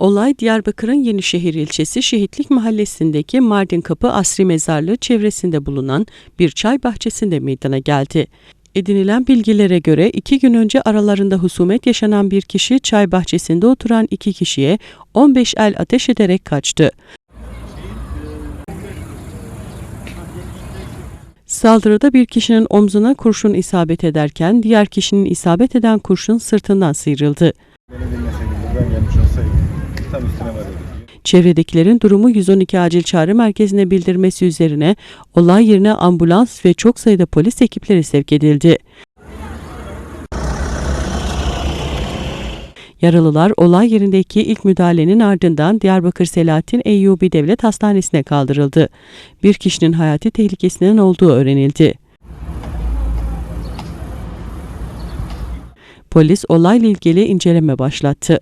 Olay Diyarbakır'ın Yenişehir ilçesi Şehitlik Mahallesi'ndeki Mardin Kapı Asri Mezarlığı çevresinde bulunan bir çay bahçesinde meydana geldi. Edinilen bilgilere göre iki gün önce aralarında husumet yaşanan bir kişi çay bahçesinde oturan iki kişiye 15 el ateş ederek kaçtı. Saldırıda bir kişinin omzuna kurşun isabet ederken diğer kişinin isabet eden kurşun sırtından sıyrıldı. Buradan gelmiş olsaydım tam üstüne varıyorduk. Çevredekilerin durumu 112 acil çağrı merkezine bildirmesi üzerine olay yerine ambulans ve çok sayıda polis ekipleri sevk edildi. Yaralılar olay yerindeki ilk müdahalenin ardından Diyarbakır Selahattin Eyyubi Devlet Hastanesi'ne kaldırıldı. Bir kişinin hayati tehlikesinin olduğu öğrenildi. Polis olayla ilgili inceleme başlattı.